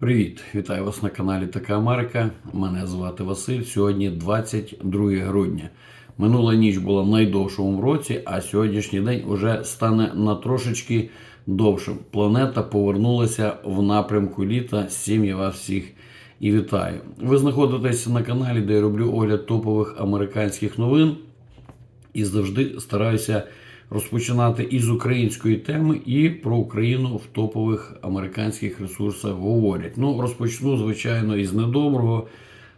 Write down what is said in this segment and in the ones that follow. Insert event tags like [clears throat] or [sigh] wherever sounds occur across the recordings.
Привіт, вітаю вас на каналі Така Америка. Мене звати Василь. Сьогодні 22 грудня. Минула ніч була найдовшому році, а сьогоднішній день уже стане на трошечки довшим. Планета повернулася в напрямку літа. З я вас всіх і вітаю. Ви знаходитесь на каналі, де я роблю огляд топових американських новин і завжди стараюся розпочинати із української теми і про Україну в топових американських ресурсах говорять. Ну, розпочну, звичайно, із недоброго.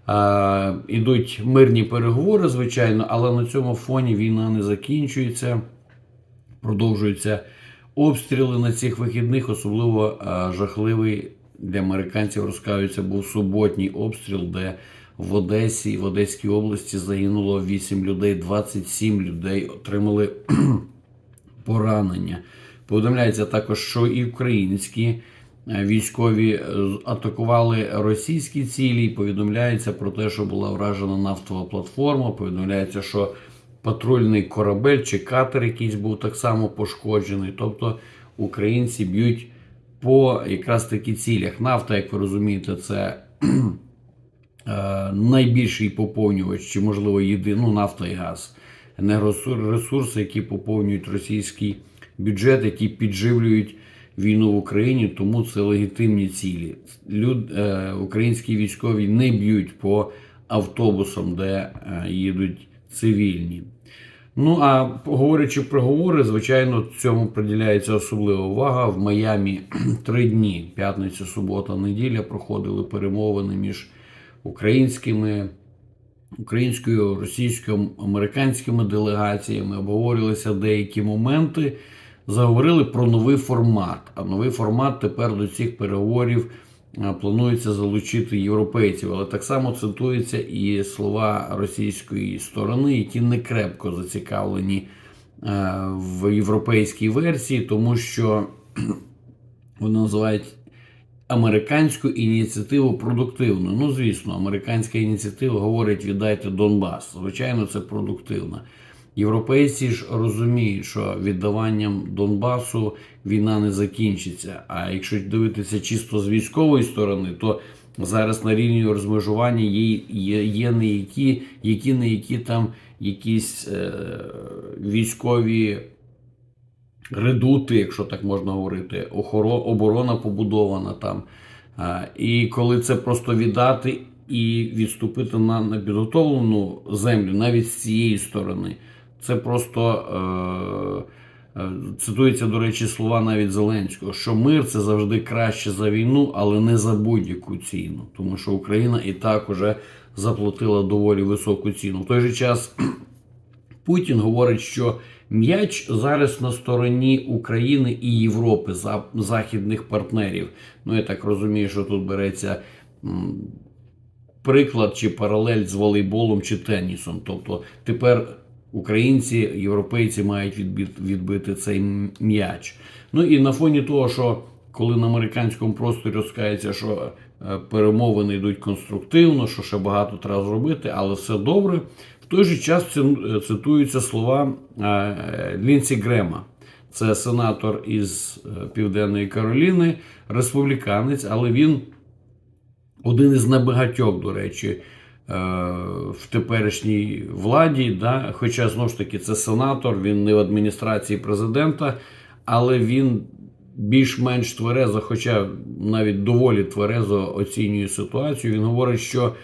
А, ідуть мирні переговори, звичайно, але на цьому фоні війна не закінчується. Продовжуються обстріли на цих вихідних, особливо а, жахливий для американців розкаються був суботній обстріл, де в Одесі, в Одеській області загинуло 8 людей, 27 людей отримали поранення. Повідомляється також, що і українські е, військові е, атакували російські цілі. Повідомляється про те, що була вражена нафтова платформа. Повідомляється, що патрульний корабель чи катер якийсь був так само пошкоджений. Тобто українці б'ють по якраз таки цілях. Нафта, як ви розумієте, це е, найбільший поповнювач, чи можливо єдиний, ну, нафта і газ енергоресурси, які поповнюють російський бюджет, які підживлюють війну в Україні, тому це легітимні цілі. Люд, е, Українські військові не б'ють по автобусам, де е, їдуть цивільні. Ну а говорячи про говори, звичайно, цьому приділяється особлива увага. В Майамі [clears throat] три дні, п'ятниця, субота, неділя, проходили перемовини між українськими українською, російською, американськими делегаціями, обговорювалися деякі моменти, заговорили про новий формат. А новий формат тепер до цих переговорів планується залучити європейців, але так само цитуються і слова російської сторони, які не крепко зацікавлені в європейській версії, тому що [clears throat] вони називають американську ініціативу продуктивною. Ну, звісно, американська ініціатива говорить віддайте Донбас. Звичайно, це продуктивно. Європейці ж розуміють, що віддаванням Донбасу війна не закінчиться. А якщо дивитися чисто з військової сторони, то зараз на рівні розмежування є, є, є не які, які не які там якісь е, військові редути, якщо так можна говорити, оборона побудована там. І коли це просто віддати і відступити на непідготовлену землю, навіть з цієї сторони, це просто е, е, цитується, до речі, слова навіть Зеленського, що мир це завжди краще за війну, але не за будь-яку ціну. Тому що Україна і так уже заплатила доволі високу ціну. В той же час Путін говорить, що м'яч зараз на стороні України і Європи, за- західних партнерів. Ну, я так розумію, що тут береться приклад чи паралель з волейболом чи тенісом. Тобто тепер українці, європейці мають відбити, цей м'яч. Ну і на фоні того, що коли на американському просторі розкається, що е, перемовини йдуть конструктивно, що ще багато треба зробити, але все добре. Той же час цитуються слова е, Лінсі Грема. Це сенатор із е, Південної Кароліни, республіканець, але він один із небагатьох, до речі, е, в теперішній владі. Да? Хоча, знову ж таки, це сенатор, він не в адміністрації президента, але він більш-менш тверезо, хоча навіть доволі тверезо оцінює ситуацію. Він говорить, що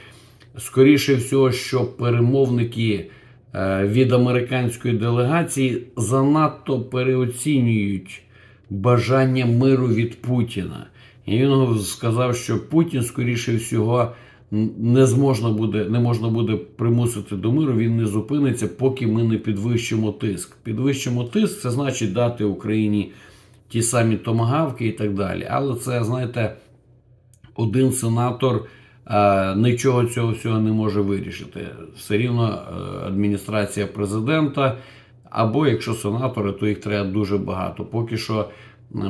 скоріше всього, що перемовники е, від американської делегації занадто переоцінюють бажання миру від Путіна. І він сказав, що Путін, скоріше всього, не зможна буде, не можна буде примусити до миру, він не зупиниться, поки ми не підвищимо тиск. Підвищимо тиск, це значить дати Україні ті самі томагавки і так далі. Але це, знаєте, один сенатор нічого цього всього не може вирішити. Все рівно е, адміністрація президента, або якщо сенатори, то їх треба дуже багато. Поки що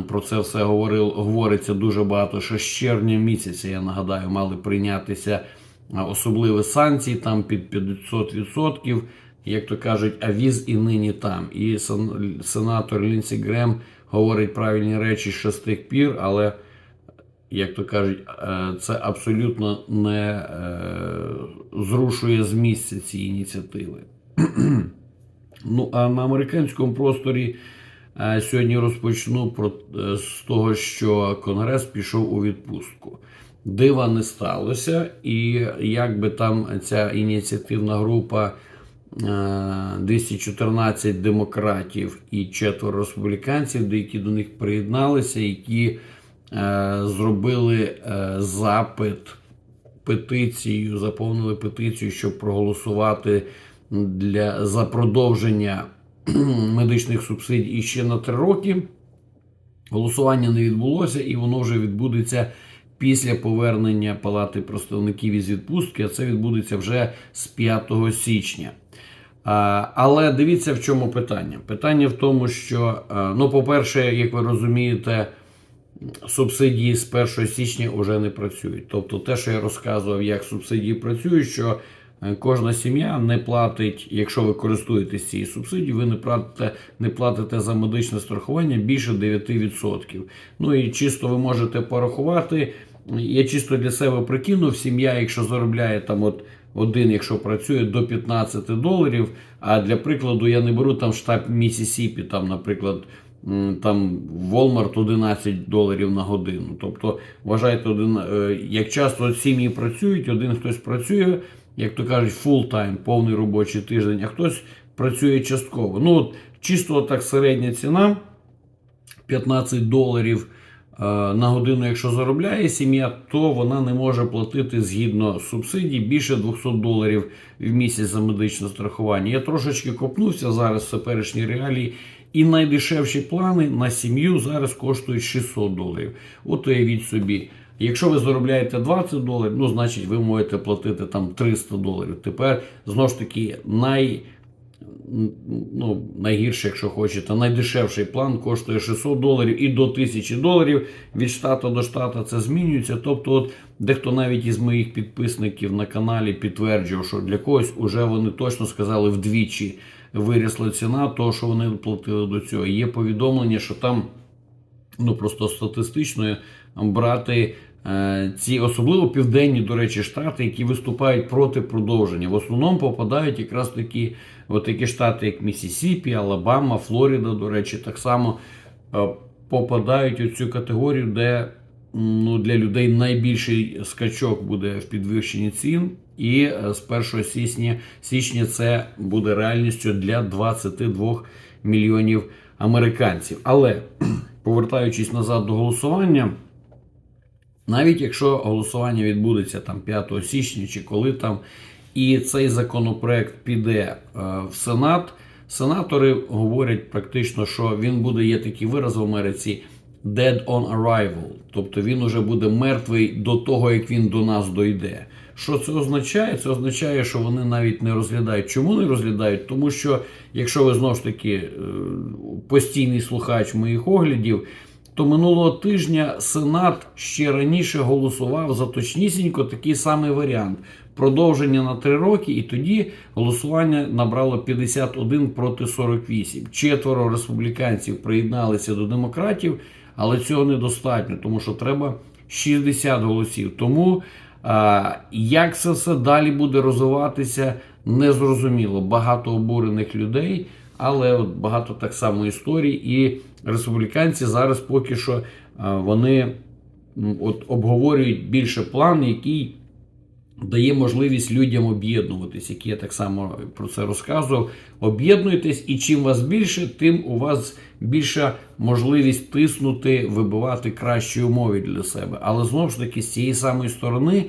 про це все говорив, говориться дуже багато. Що з червня місяця, я нагадаю, мали прийнятися е, особливі санкції там під 500%. Як то кажуть, а віз і нині там. І сенатор Лінсі Грем говорить правильні речі ще з тих пір, але як то кажуть, е, це абсолютно не е, зрушує з місця ці ініціативи. [clears throat] Ну, а на американському просторі е, сьогодні розпочну про, з того, що Конгрес пішов у відпустку. Дива не сталося, і як би там ця ініціативна група е, 214 демократів і четверо республіканців, деякі до них приєдналися, які зробили е, запит петицію, заповнили петицію, щоб проголосувати для, за продовження [clears throat] медичних субсидій ще на три роки. Голосування не відбулося, і воно вже відбудеться після повернення Палати представників із відпустки, а це відбудеться вже з 5 січня. Але дивіться, в чому питання. Питання в тому, що, ну, по-перше, як ви розумієте, субсидії з 1 січня вже не працюють. Тобто, те, що я розказував, як субсидії працюють, що е, кожна сім'я не платить, якщо ви користуєтесь цією субсидією, ви не платите, не платите за медичне страхування більше 9%. Ну і чисто ви можете порахувати. Я чисто для себе прикинув, сім'я, якщо заробляє там от один, якщо працює до 15 доларів. А для прикладу, я не беру там штат Місісіпі, там, наприклад, там Walmart 11 доларів на годину. Тобто, вважайте, один, е, як часто сім'ї працюють, один хтось працює, як то кажуть, time, повний робочий тиждень, а хтось працює частково. Ну, от, чисто так середня ціна 15 доларів. е, На годину, якщо заробляє сім'я, то вона не може платити згідно субсидій більше 200 доларів в місяць за медичне страхування. Я трошечки копнувся зараз в теперішній реалії, і найдешевші плани на сім'ю зараз коштують 600 доларів. От уявіть собі, якщо ви заробляєте 20 доларів, ну значить ви можете платити там 300 доларів. Тепер знову ж таки най ну, найгірше, якщо хочете, найдешевший план коштує 600 доларів і до 1000 доларів від штату до штату це змінюється. Тобто, от дехто навіть із моїх підписників на каналі підтверджував, що для когось уже вони точно сказали вдвічі вирісла ціна, того, що вони платили до цього. Є повідомлення, що там ну просто статистично брати е, ці особливо південні, до речі, штати, які виступають проти продовження. В основному попадають якраз такі, от такі штати, як Місісіпі, Алабама, Флорида, до речі, так само е, попадають у цю категорію, де ну, для людей найбільший скачок буде в підвищенні цін. І е, з 1 січня, січня це буде реальністю для 22 мільйонів американців. Але [clears throat] повертаючись назад до голосування, навіть якщо голосування відбудеться там 5 січня чи коли там, і цей законопроект піде е, в Сенат, сенатори говорять практично, що він буде, є такий вираз в Америці. Dead on arrival, тобто він уже буде мертвий до того, як він до нас дойде. Що це означає? Це означає, що вони навіть не розглядають. Чому не розглядають? Тому що, якщо ви знову ж таки е, постійний слухач моїх оглядів, то минулого тижня Сенат ще раніше голосував за точнісінько такий самий варіант. Продовження на 3 роки, і тоді голосування набрало 51 проти 48. Четверо республіканців приєдналися до демократів, але цього недостатньо, тому що треба 60 голосів. Тому як це все далі буде розвиватися, незрозуміло. Багато обурених людей, але от багато так само історій. І республіканці зараз поки що вони от обговорюють більше план, який дає можливість людям об'єднуватись, які я так само про це розказував. Об'єднуйтесь, і чим вас більше, тим у вас більша можливість тиснути, вибивати кращі умови для себе. Але знову ж таки, з цієї самої сторони.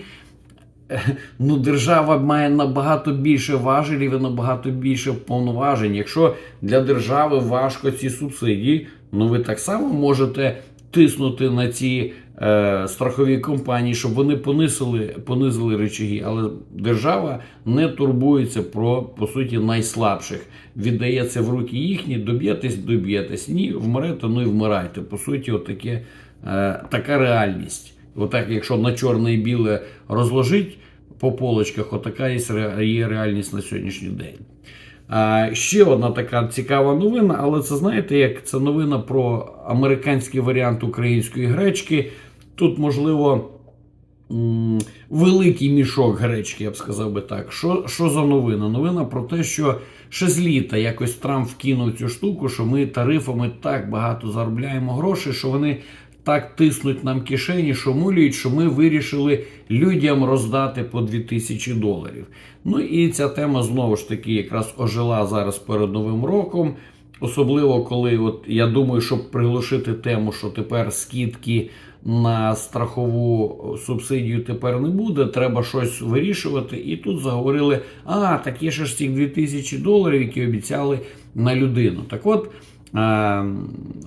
Ну, держава має набагато більше важелів і набагато більше повноважень. Якщо для держави важко ці субсидії, ну ви так само можете тиснути на ці е, страхові компанії, щоб вони понизили, понизили речаги. Але держава не турбується про по суті найслабших. Віддається в руки їхні, доб'єтесь, доб'єтесь. Ні, вмрете, ну і вмирайте. По суті, от таке, е, така реальність. Отак, якщо на чорне і біле розложить по полочках, отака є реальність на сьогоднішній день. Ще одна така цікава новина, але це знаєте, як це новина про американський варіант української гречки. тут можливо. Великий мішок гречки, я б сказав би так. Що, що за новина? Новина про те, що ще з літа якось Трамп вкинув цю штуку, що ми тарифами так багато заробляємо грошей, що вони так тиснуть нам кишені, що мулюють, що ми вирішили людям роздати по 2000 доларів. Ну і ця тема знову ж таки якраз ожила зараз перед Новим роком. Особливо, коли от я думаю, щоб приглушити тему, що тепер скидки на страхову субсидію тепер не буде, треба щось вирішувати. І тут заговорили: а, так є ж ці 2000 доларів, які обіцяли на людину. Так от. Е,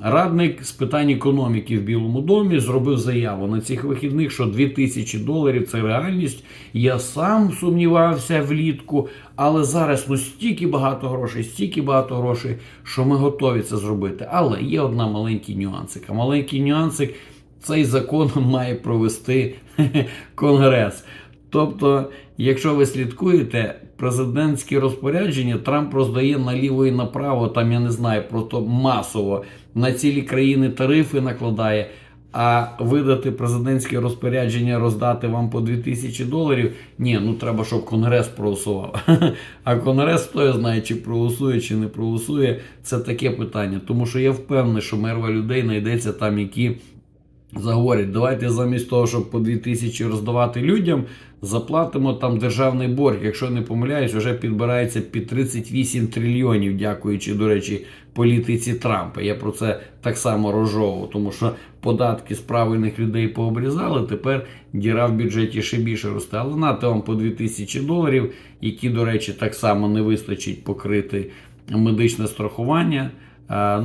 Радник з питань економіки в Білому домі зробив заяву на цих вихідних, що 2000 доларів це реальність. Я сам сумнівався влітку, але зараз ну стільки багато грошей, стільки багато грошей, що ми готові це зробити. Але є одна маленький нюансик. А маленький нюансик цей закон [laughs] має провести [laughs] Конгрес. Тобто, якщо ви слідкуєте, президентські розпорядження Трамп роздає наліво і направо, там я не знаю, просто масово на цілі країни тарифи накладає. А видати президентське розпорядження, роздати вам по 2000 доларів. Ні, ну треба, щоб Конгрес проголосував. [laughs] А Конгрес хто знає, чи проголосує, чи не проголосує. Це таке питання. Тому що я впевнений, що мерва людей знайдеться там, які заговорять, давайте замість того, щоб по 2000 роздавати людям, заплатимо там державний борг. Якщо не помиляюсь, вже підбирається під 38 трильйонів, дякуючи, до речі, політиці Трампа. Я про це так само розжовував, тому що податки з правильних людей пообрізали. Тепер діра в бюджеті ще більше росте. Але нате вам по 2000 доларів, які, до речі, так само не вистачить покрити медичне страхування.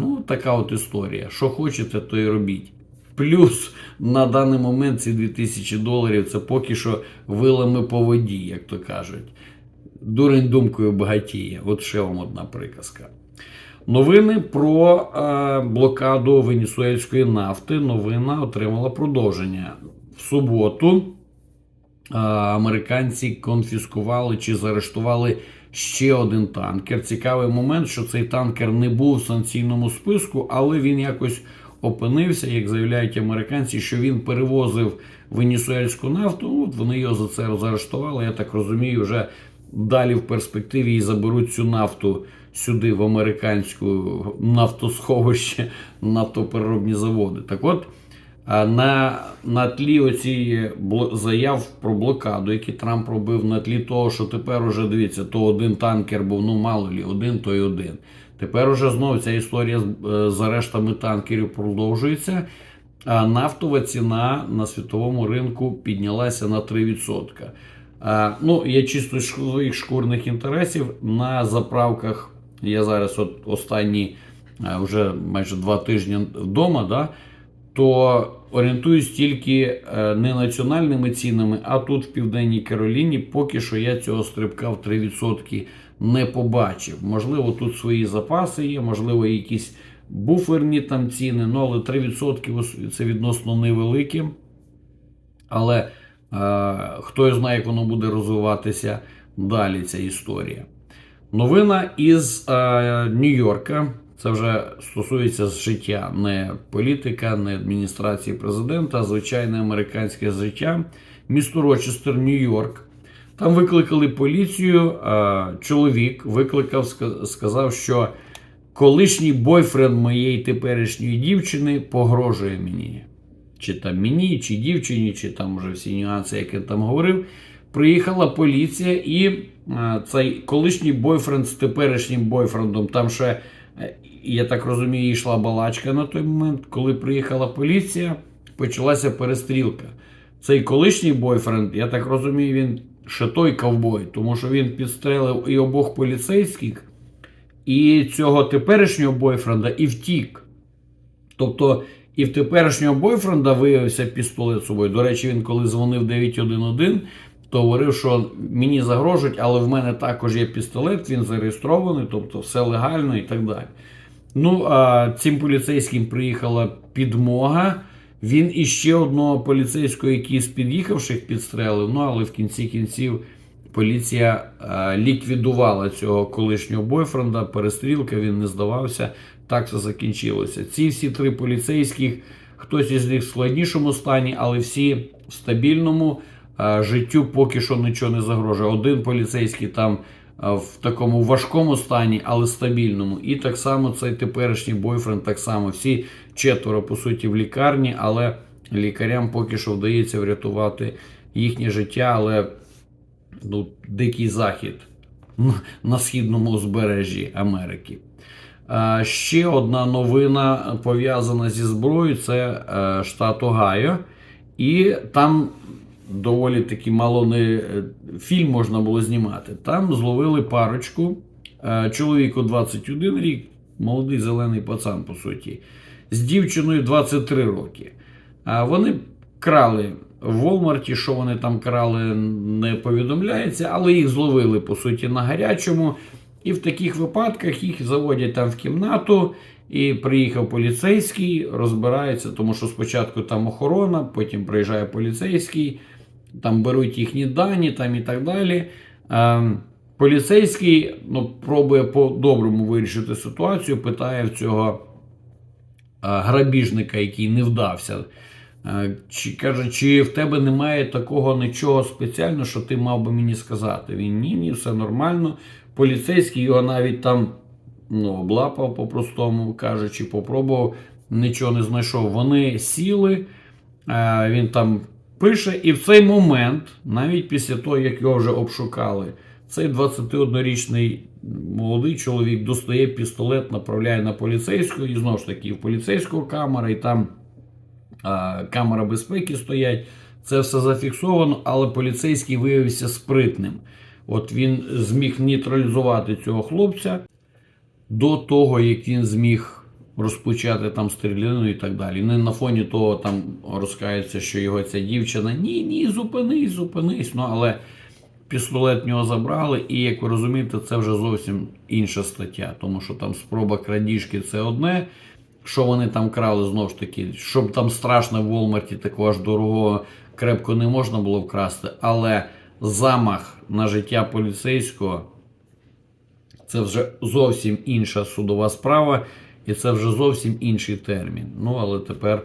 Ну, така от історія. Що хочете, то і робіть. Плюс на даний момент ці 2000 доларів це поки що вилами по воді, як то кажуть. Дурень думкою багатіє. От ще вам одна приказка. Новини про е, блокаду венесуельської нафти. Новина отримала продовження. В суботу е, американці конфіскували чи заарештували ще один танкер. Цікавий момент, що цей танкер не був в санкційному списку, але він якось опинився, як заявляють американці, що він перевозив венесуельську нафту. Ну, От вони його за це заарештували. Я так розумію, вже далі в перспективі і заберуть цю нафту сюди, в американську нафтосховище, нафтопереробні заводи. Так от. А На, на тлі оці заяв про блокаду, які Трамп робив, на тлі того, що тепер уже дивіться, то один танкер був, ну мало лі, один, то й один. Тепер уже знову ця історія е, з арештами танкерів продовжується. А нафтова ціна на світовому ринку піднялася на 3%. А, ну, я чисто своїх шкурних інтересів на заправках. Я зараз от останні вже майже два тижні вдома, да, то орієнтуюсь тільки е, не національними цінами, а тут в Південній Кароліні поки що я цього стрибка в 3% не побачив. Можливо, тут свої запаси є, можливо, якісь буферні там ціни, ну але 3% це відносно невеликі. Але е, хто знає, як воно буде розвиватися далі, ця історія. Новина із е, Нью-Йорка. Це вже стосується життя, не політика, не адміністрації президента, а звичайне американське життя. Місто Рочестер, Нью-Йорк. Там викликали поліцію. Чоловік викликав, сказав, що колишній бойфренд моєї теперішньої дівчини погрожує мені. Чи там мені, чи дівчині, чи там вже всі нюанси, які я там говорив. Приїхала поліція, і цей колишній бойфренд з теперішнім бойфрендом, там ще, е, я так розумію, йшла балачка на той момент. Коли приїхала поліція, почалася перестрілка. Цей колишній бойфренд, я так розумію, він ще той ковбой, тому що він підстрелив і обох поліцейських, і цього теперішнього бойфренда і втік. Тобто, і в теперішнього бойфренда виявився пістолет собою. До речі, він коли дзвонив 911, то говорив, що мені загрожують, але в мене також є пістолет, він зареєстрований, тобто все легально і так далі. Ну, а цим поліцейським приїхала підмога. Він іще одного поліцейського, який з під'їхавших підстрелив. Ну але в кінці кінців поліція е, ліквідувала цього колишнього бойфренда. Перестрілка він не здавався. Так все закінчилося. Ці всі три поліцейських Хтось із них в складнішому стані, але всі в стабільному е, життю поки що нічого не загрожує. Один поліцейський там в такому важкому стані, але стабільному. І так само цей теперішній бойфренд, так само всі четверо, по суті, в лікарні, але лікарям поки що вдається врятувати їхнє життя, але ну, дикий захід [laughs] на східному узбережжі Америки. Е, Ще одна новина пов'язана зі зброєю це е, штат Огайо. І там доволі таки мало не е, фільм можна було знімати. Там зловили парочку, е, чоловіку 21 рік, молодий зелений пацан, по суті, з дівчиною 23 роки. А вони крали в Волмарті, що вони там крали, не повідомляється, але їх зловили по суті на гарячому. І в таких випадках їх заводять там в кімнату, і приїхав поліцейський, розбирається, тому що спочатку там охорона, потім приїжджає поліцейський, там беруть їхні дані там і так далі. Е, поліцейський ну, пробує по-доброму вирішити ситуацію, питає в цього е, грабіжника, який не вдався. Е, Чи каже, чи в тебе немає такого нічого спеціального, що ти мав би мені сказати? Він ні, ні, все нормально. Поліцейський його навіть там ну, облапав по-простому кажучи, попробував, нічого не знайшов. Вони сіли, е, він там пише, і в цей момент, навіть після того, як його вже обшукали, цей 21-річний молодий чоловік достає пістолет, направляє на поліцейського, і знову ж таки, в поліцейського камера, і там а, камера безпеки стоять. Це все зафіксовано, але поліцейський виявився спритним. От він зміг нейтралізувати цього хлопця до того, як він зміг розпочати там стрілянину і так далі. Не на фоні того там розкається, що його ця дівчина ні, ні, зупинись, зупинись. Ну але пістолет в нього забрали, і як ви розумієте, це вже зовсім інша стаття, тому що там спроба крадіжки це одне. Що вони там крали знову ж таки, щоб там страшно в Волмарті такого ж дорогого крепко не можна було вкрасти, але замах на життя поліцейського це вже зовсім інша судова справа, і це вже зовсім інший термін. Ну, але тепер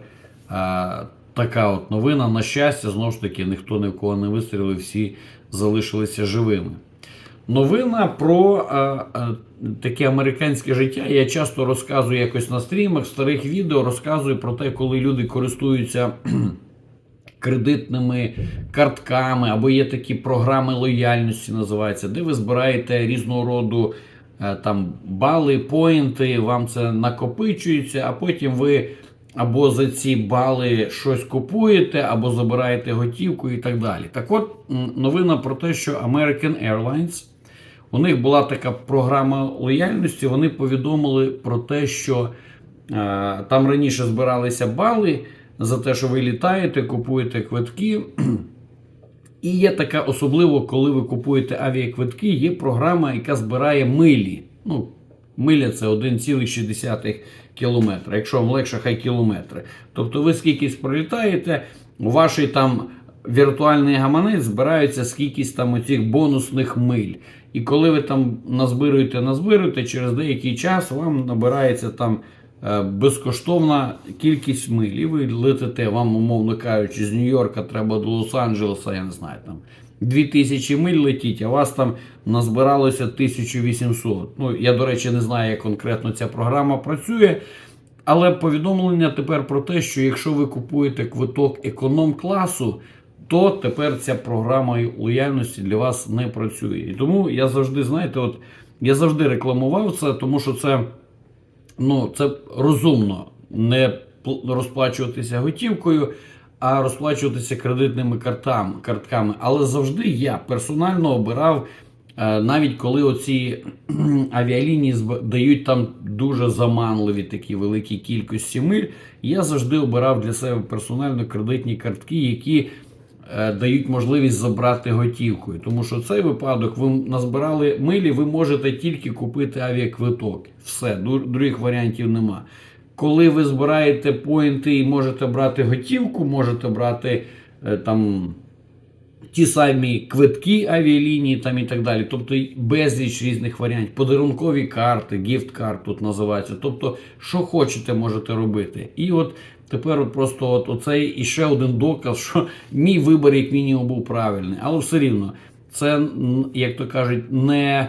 а, така от новина. На щастя, знову ж таки, ніхто ні в кого не вистрілив, всі залишилися живими. Новина про а, а, таке американське життя. Я часто розказую якось на стрімах, старих відео розказую про те, коли люди користуються [clears throat] кредитними картками, або є такі програми лояльності, називаються, де ви збираєте різного роду там бали, поінти, вам це накопичується, а потім ви або за ці бали щось купуєте, або забираєте готівку і так далі. Так от, новина про те, що American Airlines. У них була така програма лояльності. Вони повідомили про те, що е, там раніше збиралися бали за те, що ви літаєте, купуєте квитки. І є така, особливо, коли ви купуєте авіаквитки, є програма, яка збирає милі. Ну, миля це 1,6 кілометра. Якщо вам легше, хай кілометри. Тобто ви скількись пролітаєте, у вашій там віртуальний гаманець збирається скількись там оцих бонусних миль. І коли ви там назбируєте, назбируєте, через деякий час вам набирається там безкоштовна кількість миль. І ви летите, вам, умовно кажучи, з Нью-Йорка треба до Лос-Анджелеса, я не знаю, там 2000 миль летіть, а вас там назбиралося 1800. Ну, я, до речі, не знаю, як конкретно ця програма працює. Але повідомлення тепер про те, що якщо ви купуєте квиток економ-класу, то тепер ця програма лояльності для вас не працює. І тому я завжди, знаєте, от я завжди рекламував це, тому що це, ну, це розумно не розплачуватися готівкою, а розплачуватися кредитними картами, картками. Але завжди я персонально обирав. е, Навіть коли оці [clears throat] авіалінії дають там дуже заманливі такі великі кількості миль, я завжди обирав для себе персонально кредитні картки, які дають можливість забрати готівкою. Тому що цей випадок ви назбирали милі, ви можете тільки купити авіаквиток. Все, других варіантів нема. Коли ви збираєте поінти і можете брати готівку, можете брати е, там ті самі квитки авіалінії там і так далі. Тобто безліч різних варіантів, подарункові карти, гіфт-карт тут називається. Тобто, що хочете, можете робити. І от тепер от просто от оцей іще один доказ, що [laughs] мій вибір, як мінімум, був правильний. Але все рівно, це, як то кажуть, не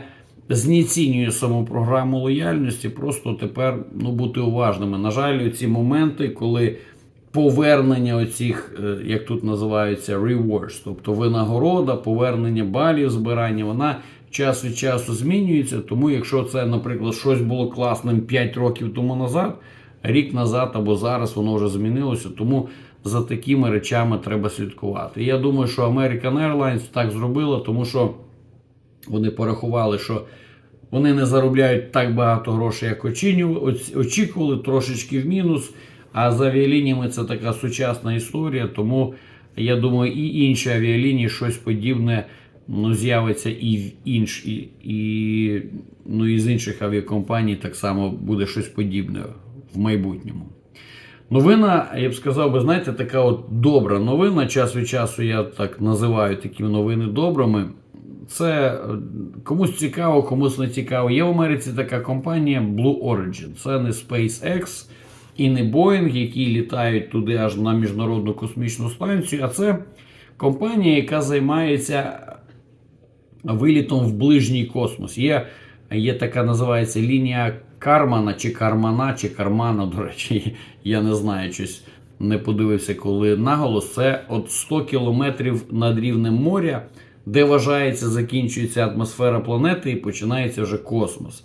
знецінює саму програму лояльності, просто тепер ну, бути уважними. На жаль, ці моменти, коли повернення оцих, е, як тут називаються, rewards, тобто винагорода, повернення балів, збирання, вона час від часу змінюється. Тому, якщо це, наприклад, щось було класним 5 років тому назад, рік назад або зараз воно вже змінилося. Тому за такими речами треба слідкувати. Я думаю, що American Airlines так зробила, тому що вони порахували, що вони не заробляють так багато грошей, як очікували, трошечки в мінус. А з авіалініями це така сучасна історія. Тому я думаю, і інші авіалінії щось подібне ну, з'явиться і в інш, і, і, ну, і з інших авіакомпаній так само буде щось подібне в майбутньому. Новина, я б сказав, би, знаєте, така от добра новина. Час від часу я так називаю такі новини добрими. Це е, комусь цікаво, комусь не цікаво. Є в Америці така компанія Blue Origin. Це не SpaceX і не Boeing, які літають туди аж на міжнародну космічну станцію. А це компанія, яка займається вилітом в ближній космос. Є, є така називається лінія Кармана, чи Кармана, чи Кармана. До речі, [laughs] я не знаю щось. Не подивився, коли наголос. Це от 100 кілометрів над рівнем моря, де вважається, закінчується атмосфера планети і починається вже космос.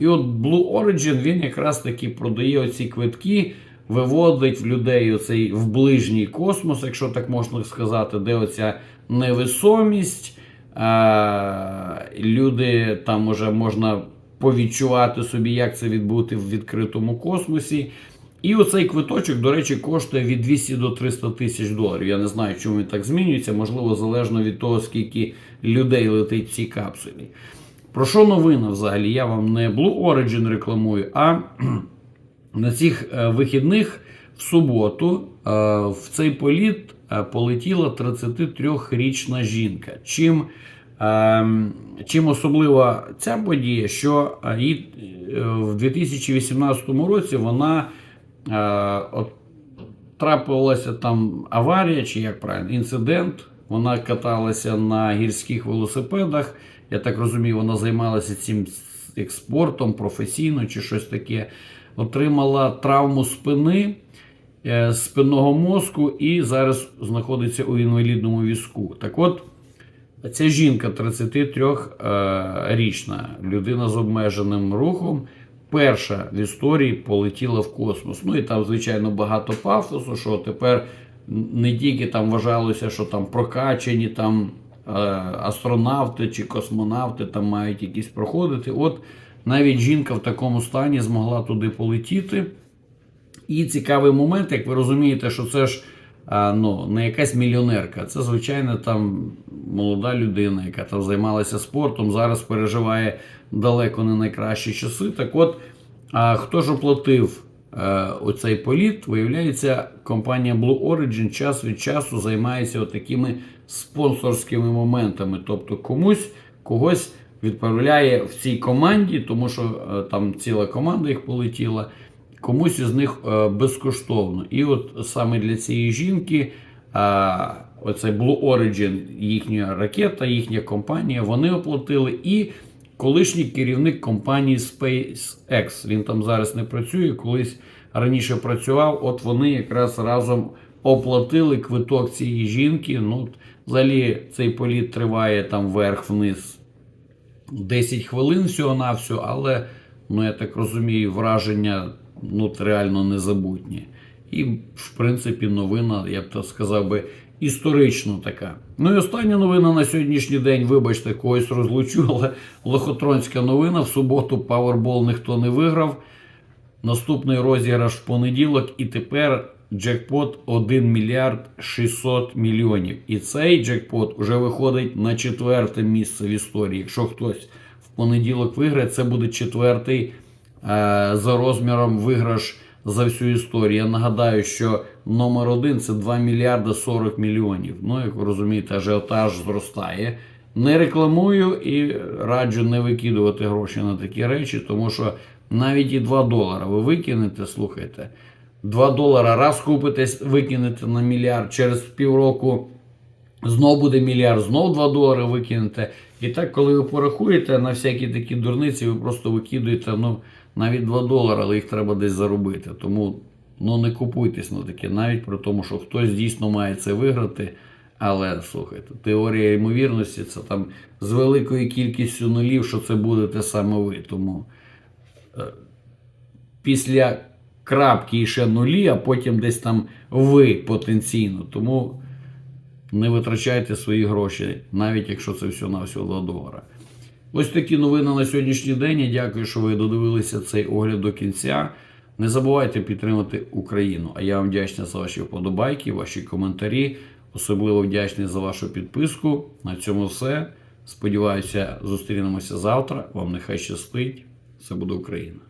І от Blue Origin він якраз таки продає оці квитки, виводить в людей оцей в ближній космос, якщо так можна сказати, де оця невесомість. А, люди там уже можна повідчувати собі, як це відбути в відкритому космосі. І оцей квиточок, до речі, коштує від 200 до 300 тисяч доларів. Я не знаю, чому він так змінюється, можливо, залежно від того, скільки людей летить в цій капсулі. Про що новина взагалі? Я вам не Blue Origin рекламую, а [clears throat] на цих е, вихідних в суботу е, в цей політ е, полетіла 33-річна жінка. Чим, е, чим особлива ця подія, що в 2018 році вона от, трапилася там аварія, чи як правильно, інцидент. Вона каталася на гірських велосипедах. Я так розумію, вона займалася цим експортом професійно чи щось таке. Отримала травму спини, е, спинного мозку і зараз знаходиться у інвалідному візку. Так от, ця жінка 33-річна людина з обмеженим рухом. Перша в історії полетіла в космос. Ну і там, звичайно, багато пафосу, що тепер не тільки там вважалося, що там прокачені там е, астронавти чи космонавти там мають якісь проходити. От навіть жінка в такому стані змогла туди полетіти. І цікавий момент, як ви розумієте, що це ж ну, не якась мільйонерка, це звичайно там молода людина, яка там займалася спортом, зараз переживає далеко не найкращі часи. Так от, а хто ж оплатив е, оцей політ? Виявляється, компанія Blue Origin час від часу займається такими спонсорськими моментами. Тобто комусь когось відправляє в цій команді, тому що е, там ціла команда їх полетіла. Комусь із них е, безкоштовно. І от саме для цієї жінки, е, оцей Blue Origin, їхня ракета, їхня компанія, вони оплатили. І колишній керівник компанії SpaceX, він там зараз не працює, колись раніше працював. От вони якраз разом оплатили квиток цієї жінки. Ну, взагалі цей політ триває там вверх-вниз 10 хвилин всього-навсього, але, ну я так розумію, враження ну, реально незабутнє. І, в принципі, новина, я б так сказав би, історично така. Ну і остання новина на сьогоднішній день, вибачте, когось розлучу, але лохотронська новина. В суботу Powerball ніхто не виграв. Наступний розіграш в понеділок, і тепер джекпот 1 мільярд 600 мільйонів. І цей джекпот вже виходить на четверте місце в історії. Якщо хтось в понеділок виграє, це буде четвертий е, за розміром виграш за всю історію. Я нагадаю, що номер один це 2 мільярда 40 мільйонів. Ну, як ви розумієте, ажіотаж зростає. Не рекламую і раджу не викидувати гроші на такі речі, тому що навіть і 2 долара ви викинете, слухайте. 2 долара раз купите, викинете на мільярд, через півроку знов буде мільярд, знов 2 долари викинете. І так, коли ви порахуєте на всякі такі дурниці, ви просто викидуєте ну, навіть 2 долари, але їх треба десь заробити. Тому ну, не купуйтесь на таке, навіть при тому, що хтось дійсно має це виграти. Але слухайте, теорія ймовірності це там з великою кількістю нулів, що це будете саме ви. Тому е, після крапки і ще нулі, а потім десь там ви потенційно. Тому не витрачайте свої гроші, навіть якщо це все на всього 2 долара. Ось такі новини на сьогоднішній день. Я дякую, що ви додивилися цей огляд до кінця. Не забувайте підтримати Україну. А я вам вдячний за ваші вподобайки, ваші коментарі. Особливо вдячний за вашу підписку. На цьому все. Сподіваюся, зустрінемося завтра. Вам нехай щастить. Це буде Україна.